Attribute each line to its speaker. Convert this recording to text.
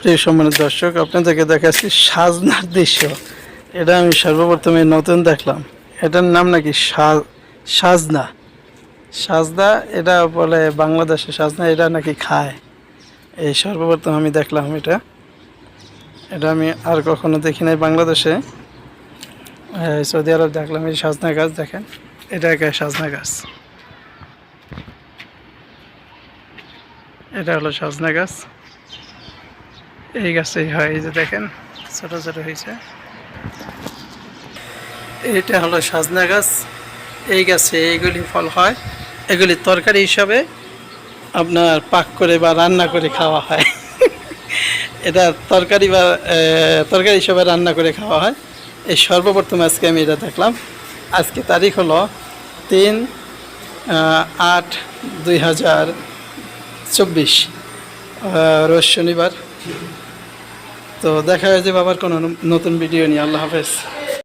Speaker 1: প্রিয় সম্মানিত দর্শক, আপনাদেরকে দেখাচ্ছি সাজনার দৃশ্য। এটা আমি সর্বপ্রথমে নতুন দেখলাম। এটার নাম নাকি সাজনা। সাজনা, এটা বলে বাংলাদেশে সাজনা, এটা নাকি খায়। এই সর্বপ্রথম আমি দেখলাম এটা। এটা আমি আর কখনো দেখি নাই বাংলাদেশে। সৌদি আরব দেখলাম, এই সাজনা গাছ দেখেন, এটা একটা সাজনা গাছ। এটা হলো সাজনা গাছ। এই গাছেই হয়, এই যে দেখেন, ছোট ছোট হয়েছে। এটা হলো সাজনা গাছ। এই গাছে এইগুলি ফল হয়, এগুলি তরকারি হিসাবে আপনার পাক করে বা রান্না করে খাওয়া হয়। এটা তরকারি বা তরকারি হিসাবে রান্না করে খাওয়া হয়। এই সর্বপ্রথম আজকে আমি এটা দেখলাম। আজকে তারিখ হলো তিন আট দুই হাজার চব্বিশ রোজ শনিবার। তো দেখা হয়েছে বাবার কোনো নতুন ভিডিও নিয়ে। আল্লাহ হাফেজ।